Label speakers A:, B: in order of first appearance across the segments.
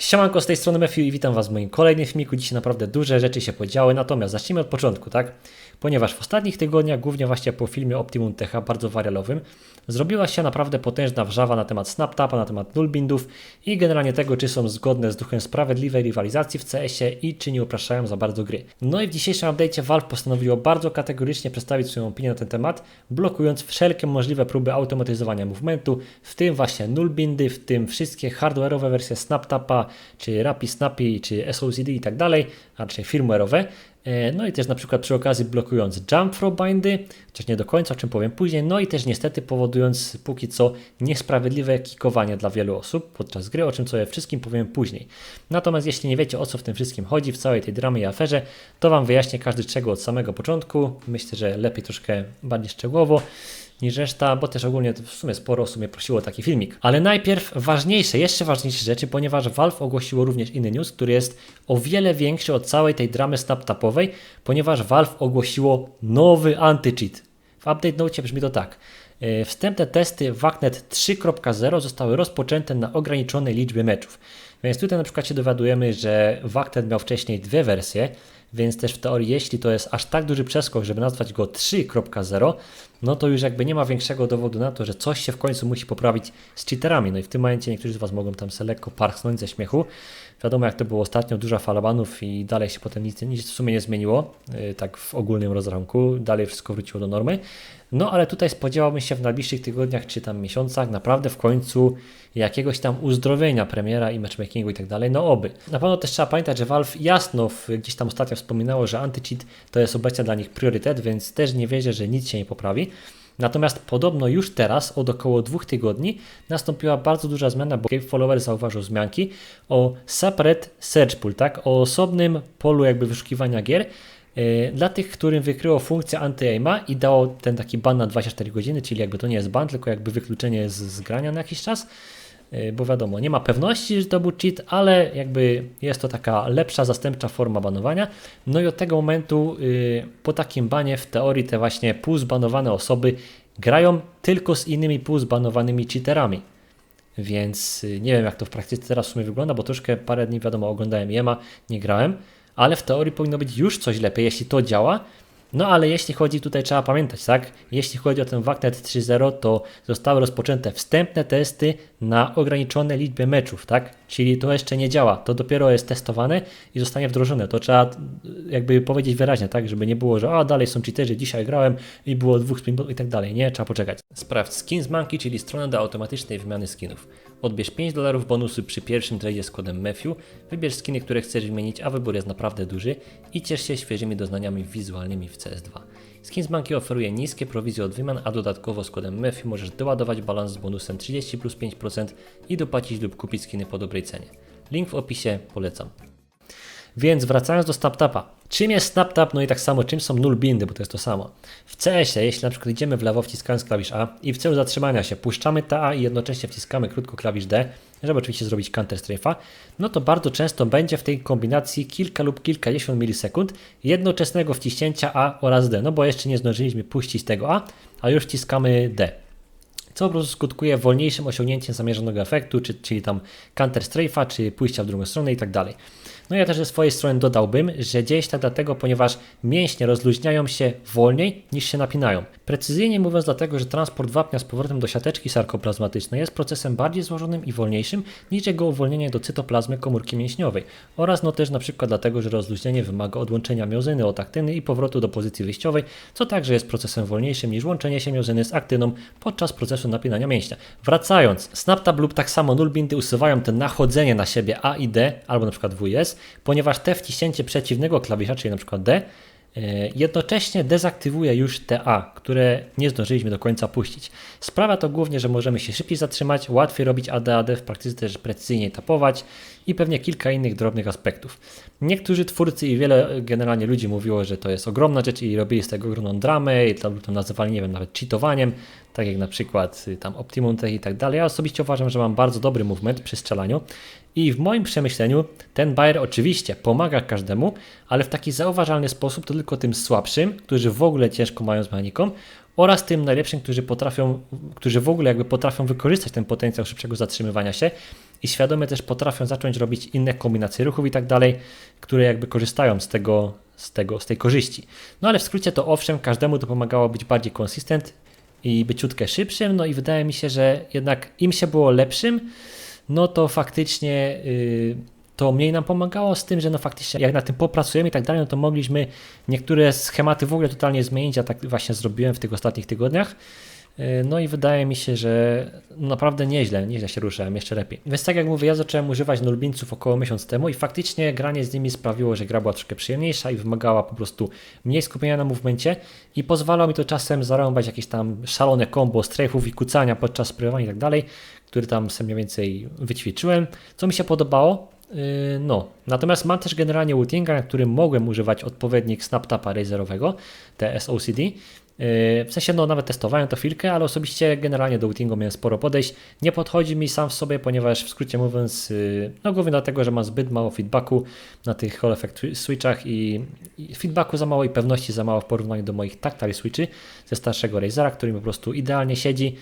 A: Siemanko, z tej strony Matthew i witam Was w moim kolejnym filmiku. Dzisiaj naprawdę duże rzeczy się podziały, natomiast zacznijmy od początku, tak? Ponieważ w ostatnich tygodniach, głównie właśnie po filmie Optimum Techa, bardzo warialowym, zrobiła się naprawdę potężna wrzawa na temat SnapTapa, na temat nullbindów i generalnie tego, czy są zgodne z duchem sprawiedliwej rywalizacji w CS-ie i czy nie upraszczają za bardzo gry. No i w dzisiejszym update'cie Valve postanowiło bardzo kategorycznie przedstawić swoją opinię na ten temat, blokując wszelkie możliwe próby automatyzowania movementu, w tym właśnie nullbindy, w tym wszystkie hardware'owe wersje SnapTapa, czy Rappi Snappy, czy SOCD i tak dalej, a raczej firmware'owe. E, no i też na przykład przy okazji blokując jump throw bindy, chociaż nie do końca, o czym powiem później, no i też niestety powodując póki co niesprawiedliwe kikowanie dla wielu osób podczas gry, o czym sobie wszystkim powiem później. Natomiast jeśli nie wiecie o co w tym wszystkim chodzi, w całej tej dramie i aferze, to Wam wyjaśnię każdy czego od samego początku. Myślę, że lepiej troszkę bardziej szczegółowo niż reszta, bo też ogólnie w sumie sporo osób mnie prosiło o taki filmik. Ale najpierw ważniejsze, jeszcze ważniejsze rzeczy, ponieważ Valve ogłosiło również inny news, który jest o wiele większy od całej tej dramy snaptapowej, ponieważ Valve ogłosiło nowy anti-cheat. W update note brzmi to tak. E, wstępne testy WACNet 3.0 zostały rozpoczęte na ograniczonej liczbie meczów. Więc tutaj na przykład się dowiadujemy, że WACNet miał wcześniej dwie wersje, więc też w teorii, jeśli to jest aż tak duży przeskok, żeby nazwać go 3.0, no to już jakby nie ma większego dowodu na to, że coś się w końcu musi poprawić z cheaterami. No i w tym momencie niektórzy z Was mogą tam sobie lekko parchnąć ze śmiechu. Wiadomo, jak to było ostatnio, duża fala banów i dalej się potem nic, nic w sumie nie zmieniło, yy, tak w ogólnym rozrachunku, dalej wszystko wróciło do normy. No ale tutaj spodziewałbym się w najbliższych tygodniach czy tam miesiącach naprawdę w końcu jakiegoś tam uzdrowienia premiera i matchmakingu i tak dalej, no oby. Na pewno też trzeba pamiętać, że Valve jasno gdzieś tam ostatnio wspominało, że anti-cheat to jest obecnie dla nich priorytet, więc też nie wierzę, że nic się nie poprawi. Natomiast podobno już teraz, od około dwóch tygodni, nastąpiła bardzo duża zmiana, bo Follower zauważył zmianki o separate search pool, tak? O osobnym polu jakby wyszukiwania gier, yy, dla tych, którym wykryło funkcję anti-aima i dało ten taki ban na 24 godziny, czyli jakby to nie jest ban, tylko jakby wykluczenie z, z grania na jakiś czas, bo wiadomo, nie ma pewności, że to był cheat, ale jakby jest to taka lepsza, zastępcza forma banowania. No i od tego momentu yy, po takim banie w teorii te właśnie półzbanowane osoby grają tylko z innymi półzbanowanymi cheaterami. Więc y, nie wiem, jak to w praktyce teraz w sumie wygląda, bo troszkę parę dni, wiadomo, oglądałem Jema, nie grałem, ale w teorii powinno być już coś lepiej, jeśli to działa. No ale jeśli chodzi, tutaj trzeba pamiętać, tak? Jeśli chodzi o ten WACNet 3.0, to zostały rozpoczęte wstępne testy na ograniczone liczbę meczów, tak? Czyli to jeszcze nie działa, to dopiero jest testowane i zostanie wdrożone. To trzeba jakby powiedzieć wyraźnie, tak? Żeby nie było, że a dalej są cheaterzy, dzisiaj grałem i było dwóch spin i tak dalej. Nie, trzeba poczekać. Sprawdź Skins Monkey, czyli stronę do automatycznej wymiany skinów. Odbierz 5 dolarów bonusy przy pierwszym tradzie z kodem Matthew, wybierz skiny, które chcesz wymienić, a wybór jest naprawdę duży i ciesz się świeżymi doznaniami wizualnymi w CS2. Skinsmonkey oferuje niskie prowizje od wymian, a dodatkowo z kodem MEFI możesz doładować balans z bonusem 30 plus 5% i dopłacić lub kupić skiny po dobrej cenie. Link w opisie, polecam. Więc wracając do SnapTapa. Czym jest SnapTap? No i tak samo czym są null bindy, bo to jest to samo. W CS-ie, jeśli na przykład idziemy w lewo wciskając klawisz A i w celu zatrzymania się puszczamy TA i jednocześnie wciskamy krótko klawisz D, żeby oczywiście zrobić counter strafe'a, no to bardzo często będzie w tej kombinacji kilka lub kilkadziesiąt milisekund jednoczesnego wciśnięcia A oraz D, no bo jeszcze nie zdążyliśmy puścić tego A, a już wciskamy D co po prostu skutkuje wolniejszym osiągnięciem zamierzonego efektu, czy, czyli tam counter strafe'a, czy pójścia w drugą stronę i tak dalej. No ja też ze swojej strony dodałbym, że dzieje się tak dlatego, ponieważ mięśnie rozluźniają się wolniej niż się napinają. Precyzyjnie mówiąc dlatego, że transport wapnia z powrotem do siateczki sarkoplazmatycznej jest procesem bardziej złożonym i wolniejszym niż jego uwolnienie do cytoplazmy komórki mięśniowej. Oraz no też na przykład dlatego, że rozluźnienie wymaga odłączenia miozyny od aktyny i powrotu do pozycji wyjściowej, co także jest procesem wolniejszym niż łączenie się miozyny z aktyną podczas procesu napinania mięśnia. Wracając, SnapTab lub tak samo nullbindy usuwają te nachodzenie na siebie A i D, albo na przykład WS, ponieważ te wciśnięcie przeciwnego klawisza, czyli przykład D, e, jednocześnie dezaktywuje już te A, które nie zdążyliśmy do końca puścić. Sprawia to głównie, że możemy się szybciej zatrzymać, łatwiej robić AD-AD, w praktyce też precyzyjniej tapować i pewnie kilka innych drobnych aspektów. Niektórzy twórcy i wiele generalnie ludzi mówiło, że to jest ogromna rzecz i robili z tego ogromną dramę i to, to nazywali, nie wiem, nawet cheatowaniem, tak jak na przykład y, tam Optimum Tech i tak dalej. Ja osobiście uważam, że mam bardzo dobry movement przy strzelaniu i w moim przemyśleniu ten Bayer oczywiście pomaga każdemu, ale w taki zauważalny sposób to tylko tym słabszym, którzy w ogóle ciężko mają z mechaniką oraz tym najlepszym, którzy potrafią, którzy w ogóle jakby potrafią wykorzystać ten potencjał szybszego zatrzymywania się i świadomie też potrafią zacząć robić inne kombinacje ruchów i tak dalej, które jakby korzystają z tego, z tego, z tej korzyści. No ale w skrócie to owszem, każdemu to pomagało być bardziej konsystent i byciutkę szybszym, no i wydaje mi się, że jednak im się było lepszym, no to faktycznie yy, to mniej nam pomagało z tym, że no faktycznie jak na tym popracujemy i tak dalej, no to mogliśmy niektóre schematy w ogóle totalnie zmienić, a tak właśnie zrobiłem w tych ostatnich tygodniach. E, no i wydaje mi się, że naprawdę nieźle, nieźle się ruszałem, jeszcze lepiej. Więc tak jak mówię, ja zacząłem używać nulbinców około miesiąc temu i faktycznie granie z nimi sprawiło, że gra była troszkę przyjemniejsza i wymagała po prostu mniej skupienia na movemencie i pozwalało mi to czasem zarąbać jakieś tam szalone combo strajfów i kucania podczas sprawowania i tak dalej, który tam sobie mniej więcej wyćwiczyłem, co mi się podobało. E, no, natomiast mam też generalnie Wootinga, na którym mogłem używać odpowiednik snaptapa razerowego, te SOCD, w sensie, no nawet testowałem to chwilkę, ale osobiście generalnie do outingu miałem sporo podejść. Nie podchodzi mi sam w sobie, ponieważ w skrócie mówiąc, yy, no głównie dlatego, że mam zbyt mało feedbacku na tych Hall Effect switchach i, i feedbacku za mało i pewności za mało w porównaniu do moich tactile switchy ze starszego Razera, który mi po prostu idealnie siedzi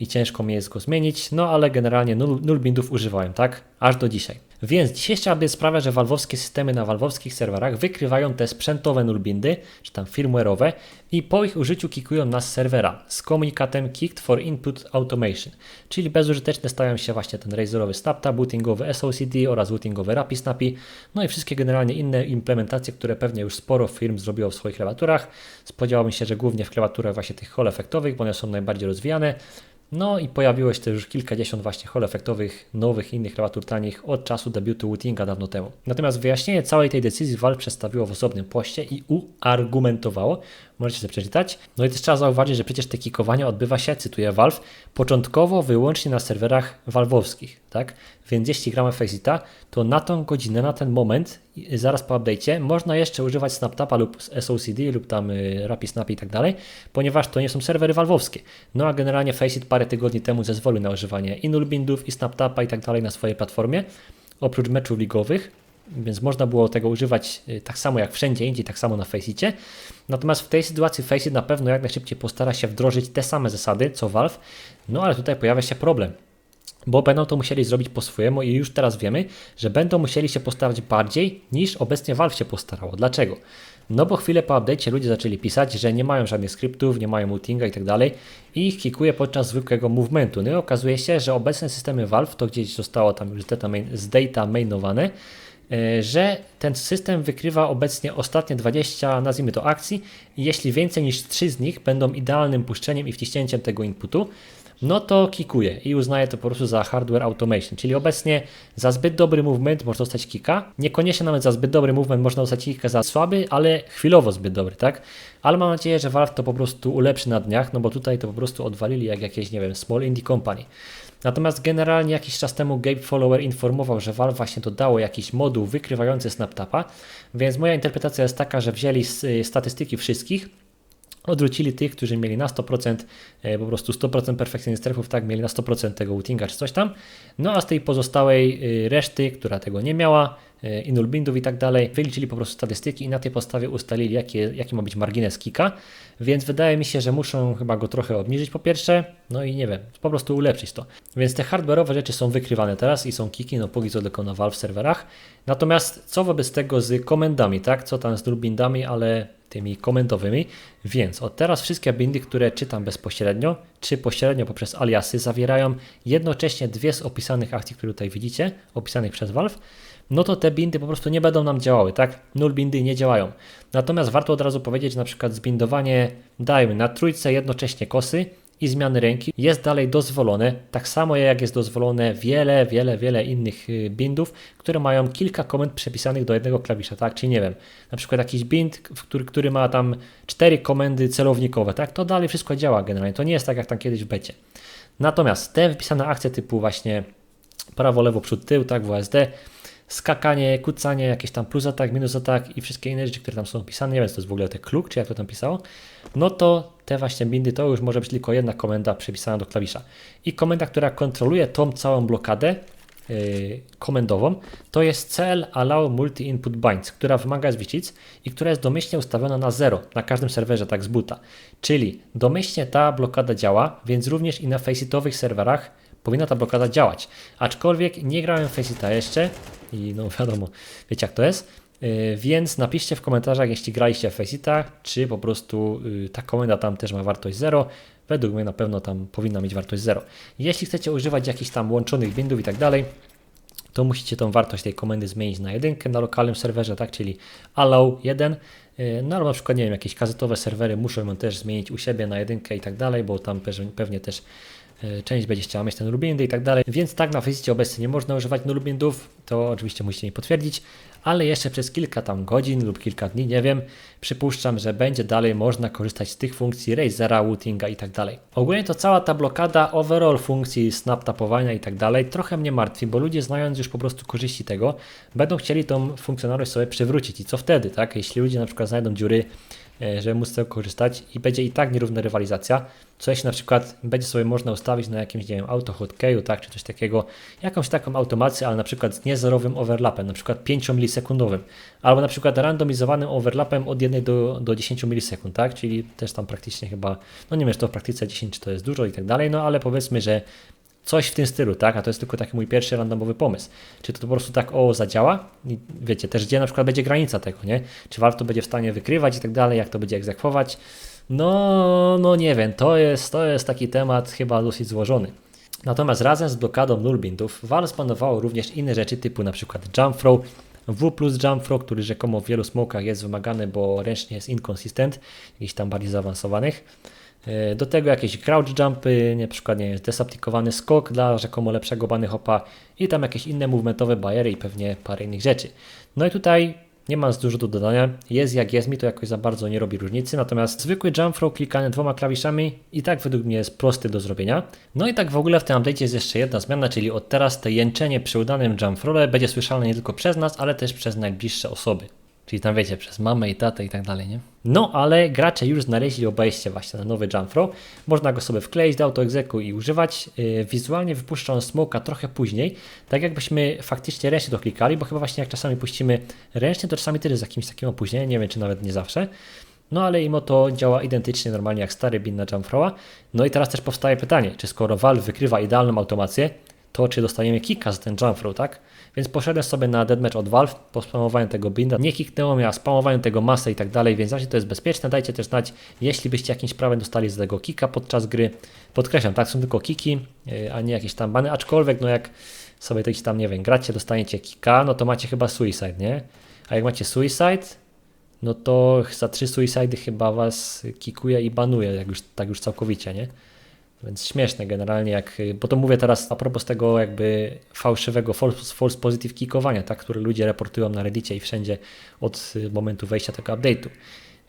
A: i ciężko mi jest go zmienić, no ale generalnie null, null bindów używałem, tak? Aż do dzisiaj. Więc dzisiejsza update sprawia, że walwowskie systemy na walwowskich serwerach wykrywają te sprzętowe nullbindy, czy tam firmware'owe i po ich użyciu kikują nas z serwera z komunikatem Kicked for Input Automation, czyli bezużyteczne stają się właśnie ten Razerowy Snapta, bootingowy SOCD oraz bootingowy Rappi Snappy, no i wszystkie generalnie inne implementacje, które pewnie już sporo firm zrobiło w swoich klawiaturach. Spodziewałbym się, że głównie w klawiaturach właśnie tych hall efektowych, bo one są najbardziej rozwijane. No i pojawiło się też już kilkadziesiąt właśnie hall efektowych, nowych innych klawiatur tanich od czasu debiutu Wootinga dawno temu. Natomiast wyjaśnienie całej tej decyzji Valve przedstawiło w osobnym poście i uargumentowało, możecie sobie przeczytać. No i też trzeba zauważyć, że przecież te kikowanie odbywa się, cytuję Valve, początkowo wyłącznie na serwerach valve'owskich, tak? Więc jeśli gramy Facita, to na tą godzinę, na ten moment, zaraz po update'cie, można jeszcze używać SnapTapa lub SOCD lub tam y, RapidSnap i tak dalej, ponieważ to nie są serwery valve'owskie. No a generalnie Faceit parę tygodni temu zezwolił na używanie i nullbindów, i SnapTapa i tak dalej na swojej platformie, oprócz meczów ligowych, więc można było tego używać y, tak samo jak wszędzie indziej, tak samo na Faceitie. Natomiast w tej sytuacji Faceit na pewno jak najszybciej postara się wdrożyć te same zasady co Valve, no ale tutaj pojawia się problem bo będą to musieli zrobić po swojemu i już teraz wiemy, że będą musieli się postarać bardziej niż obecnie Valve się postarało. Dlaczego? No bo chwilę po update'cie ludzie zaczęli pisać, że nie mają żadnych skryptów, nie mają multinga i tak dalej i ich kikuje podczas zwykłego movementu. No i okazuje się, że obecne systemy Valve, to gdzieś zostało tam już z data, main, z data mainowane, że ten system wykrywa obecnie ostatnie 20, nazwijmy to akcji i jeśli więcej niż 3 z nich będą idealnym puszczeniem i wciśnięciem tego inputu, no to kikuje i uznaje to po prostu za hardware automation. Czyli obecnie za zbyt dobry movement można dostać kika. Niekoniecznie nawet za zbyt dobry movement można dostać kika za słaby, ale chwilowo zbyt dobry, tak? Ale mam nadzieję, że Valve to po prostu ulepszy na dniach, no bo tutaj to po prostu odwalili jak jakieś, nie wiem, small indie company. Natomiast generalnie jakiś czas temu Gabe Follower informował, że Valve właśnie dodało jakiś moduł wykrywający SnapTapa, więc moja interpretacja jest taka, że wzięli statystyki wszystkich odwrócili tych, którzy mieli na 100% e, po prostu 100% perfekcyjnych strefów, tak, mieli na 100% tego outinga czy coś tam, no a z tej pozostałej e, reszty, która tego nie miała, inul bindów i tak dalej, wyliczyli po prostu statystyki i na tej podstawie ustalili, jaki, jaki ma być margines kika, więc wydaje mi się, że muszą chyba go trochę obniżyć po pierwsze, no i nie wiem, po prostu ulepszyć to. Więc te hardware'owe rzeczy są wykrywane teraz i są kiki, no póki co tylko na Valve serwerach. Natomiast co wobec tego z komendami, tak? Co tam z nullbindami, ale tymi komentowymi, więc od teraz wszystkie bindy, które czytam bezpośrednio, czy pośrednio poprzez aliasy, zawierają jednocześnie dwie z opisanych akcji, które tutaj widzicie, opisanych przez Valve, no to te bindy po prostu nie będą nam działały, tak? Null bindy nie działają. Natomiast warto od razu powiedzieć, że na przykład zbindowanie, dajmy na trójce jednocześnie kosy, i zmiany ręki jest dalej dozwolone, tak samo jak jest dozwolone wiele, wiele, wiele innych y, bindów, które mają kilka komend przepisanych do jednego klawisza, tak? Czyli nie wiem, na przykład jakiś bind, który, który ma tam cztery komendy celownikowe, tak? To dalej wszystko działa generalnie, to nie jest tak jak tam kiedyś w becie. Natomiast te wypisane akcje typu właśnie prawo, lewo, przód, tył, tak, WSD, skakanie, kucanie, jakieś tam plus atak, minus atak i wszystkie inne rzeczy, które tam są opisane, nie wiem, to jest w ogóle te kluk, czy jak to tam pisało, no to te właśnie bindy to już może być tylko jedna komenda przypisana do klawisza. I komenda, która kontroluje tą całą blokadę yy, komendową, to jest CL Allow Multi Input Binds, która wymaga zwicic i która jest domyślnie ustawiona na 0 na każdym serwerze, tak z buta. Czyli domyślnie ta blokada działa, więc również i na faceitowych serwerach powinna ta blokada działać. Aczkolwiek nie grałem w Faceta jeszcze i no wiadomo, wiecie jak to jest. Yy, Więc napiszcie w komentarzach, jeśli graliście w czy po prostu yy, ta komenda tam też ma wartość 0. Według mnie na pewno tam powinna mieć wartość 0. Jeśli chcecie używać jakichś tam łączonych bindów i tak dalej, to musicie tą wartość tej komendy zmienić na jedynkę na lokalnym serwerze, tak, czyli allow 1. Yy, No albo na przykład, nie wiem, jakieś gazetowe serwery muszą ją też zmienić u siebie na jedynkę i tak dalej, bo tam pewnie też część będzie chciała mieć te nullbindy i tak dalej. Więc tak na Facecie obecnie nie można używać nullbindów, to oczywiście musicie mi potwierdzić, ale jeszcze przez kilka tam godzin lub kilka dni, nie wiem, przypuszczam, że będzie dalej można korzystać z tych funkcji Razera, Wootinga i tak dalej. Ogólnie to cała ta blokada overall funkcji snap tapowania i tak dalej trochę mnie martwi, bo ludzie znając już po prostu korzyści tego, będą chcieli tą funkcjonalność sobie przywrócić i co wtedy, tak? Jeśli ludzie na przykład znajdą dziury, e, żeby móc z tego korzystać i będzie i tak nierówna rywalizacja, co jeśli na przykład będzie sobie można ustawić na jakimś, nie wiem, auto hotkeyu, tak, czy coś takiego, jakąś taką automację, ale na przykład z niezerowym overlapem, na przykład 5 milisekundowym, albo na przykład randomizowanym overlapem od 1 do, do 10 milisekund, tak, czyli też tam praktycznie chyba, no nie wiem, czy to w praktyce 10 czy to jest dużo i tak dalej, no ale powiedzmy, że Coś w tym stylu, tak? A to jest tylko taki mój pierwszy randomowy pomysł. Czy to po prostu tak o zadziała? I wiecie, też gdzie na przykład będzie granica tego, nie? Czy warto będzie w stanie wykrywać i tak dalej, jak to będzie egzekwować? No, no nie wiem, to jest, to jest taki temat chyba dosyć złożony. Natomiast razem z blokadą null bindów Valve spanowało również inne rzeczy typu na przykład jump throw, W plus jump throw, który rzekomo w wielu smokach jest wymagany, bo ręcznie jest inconsistent, jakichś tam bardziej zaawansowanych. E, Do tego jakieś crouch jumpy, na przykład nie skok dla rzekomo lepszego bunny hopa i tam jakieś inne movementowe bariery i pewnie parę innych rzeczy. No i tutaj nie ma dużo do dodania. Jest jak jest, mi to jakoś za bardzo nie robi różnicy. Natomiast zwykły jump throw klikany dwoma klawiszami i tak według mnie jest prosty do zrobienia. No i tak w ogóle w tym update jest jeszcze jedna zmiana, czyli od teraz to jęczenie przy udanym jump throwle będzie słyszalne nie tylko przez nas, ale też przez najbliższe osoby. Czyli tam wiecie, przez mamę i tatę i tak dalej, nie? No, ale gracze już znaleźli obejście właśnie na nowy throw. Można go sobie wkleić do autoegzeku i używać. Yy, Wizualnie wypuszcza on smoka trochę później, tak jakbyśmy faktycznie ręcznie to klikali, bo chyba właśnie jak czasami puścimy ręcznie, to czasami też jest jakimś takim opóźnieniem, nie wiem czy nawet nie zawsze. No ale imo to działa identycznie normalnie jak stary bin na jump throwa. No i teraz też powstaje pytanie, czy skoro Valve wykrywa idealną automację, to czy dostaniemy kika za ten throw, tak? Więc poszedłem sobie na deadmatch od Valve, pospamowałem tego binda, nie kiknęło mnie, a spamowałem tego masę i tak dalej, więc właśnie to jest bezpieczne. Dajcie też znać, jeśli byście jakimś prawem dostali z tego kika podczas gry. Podkreślam, tak, są tylko kiki, yy, a nie jakieś tam bany, aczkolwiek no jak sobie gdzieś tam, nie wiem, gracie, dostaniecie kika, no to macie chyba suicide, nie? A jak macie suicide, no to za trzy suicide chyba was kikuje i banuje, jak już, tak już całkowicie, nie? Więc śmieszne generalnie, jak, bo to mówię teraz a propos tego jakby fałszywego false, false positive kickowania, tak, które ludzie reportują na reddicie i wszędzie od momentu wejścia tego update'u.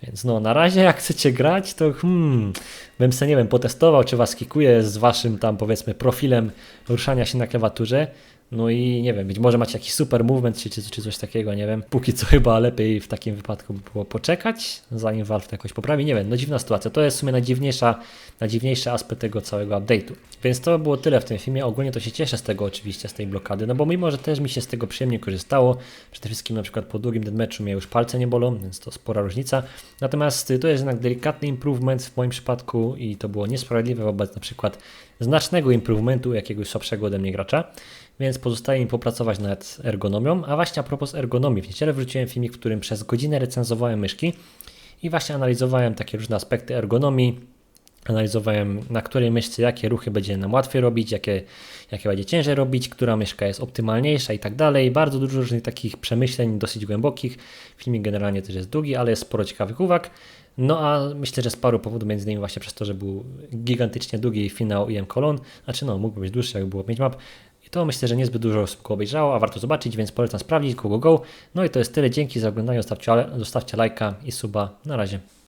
A: Więc no, na razie jak chcecie grać, to hmm, bym sobie, nie wiem, potestował, czy was kikuje z waszym tam powiedzmy profilem ruszania się na klawiaturze. No i nie wiem, być może macie jakiś super movement czy, czy, czy coś takiego, nie wiem. Póki co chyba lepiej w takim wypadku by było poczekać, zanim Valve to jakoś poprawi. Nie wiem, no dziwna sytuacja. To jest w sumie najdziwniejsza, najdziwniejszy aspekt tego całego update'u. Więc to było tyle w tym filmie. Ogólnie to się cieszę z tego oczywiście, z tej blokady, no bo mimo, że też mi się z tego przyjemnie korzystało, przede wszystkim na przykład po drugim deathmatchu mnie już palce nie bolą, więc to spora różnica. Natomiast to jest jednak delikatny improvement w moim przypadku i to było niesprawiedliwe wobec na przykład znacznego improvementu jakiegoś słabszego ode mnie gracza więc pozostaje mi popracować nad ergonomią. A właśnie a propos ergonomii, w niedzielę wrzuciłem filmik, w którym przez godzinę recenzowałem myszki i właśnie analizowałem takie różne aspekty ergonomii, analizowałem na której myszce jakie ruchy będzie nam łatwiej robić, jakie, jakie będzie ciężej robić, która myszka jest optymalniejsza i tak dalej. Bardzo dużo różnych takich przemyśleń, dosyć głębokich. Filmik generalnie też jest długi, ale jest sporo ciekawych uwag. No a myślę, że z paru powodów, między innymi właśnie przez to, że był gigantycznie długi finał IM Colon, znaczy no mógłby być dłuższy, jakby było 5 map, to myślę, że niezbyt dużo osób obejrzało, a warto zobaczyć, więc polecam sprawdzić, go, go, go. No i to jest tyle, dzięki za oglądanie, zostawcie, zostawcie lajka i suba, na razie.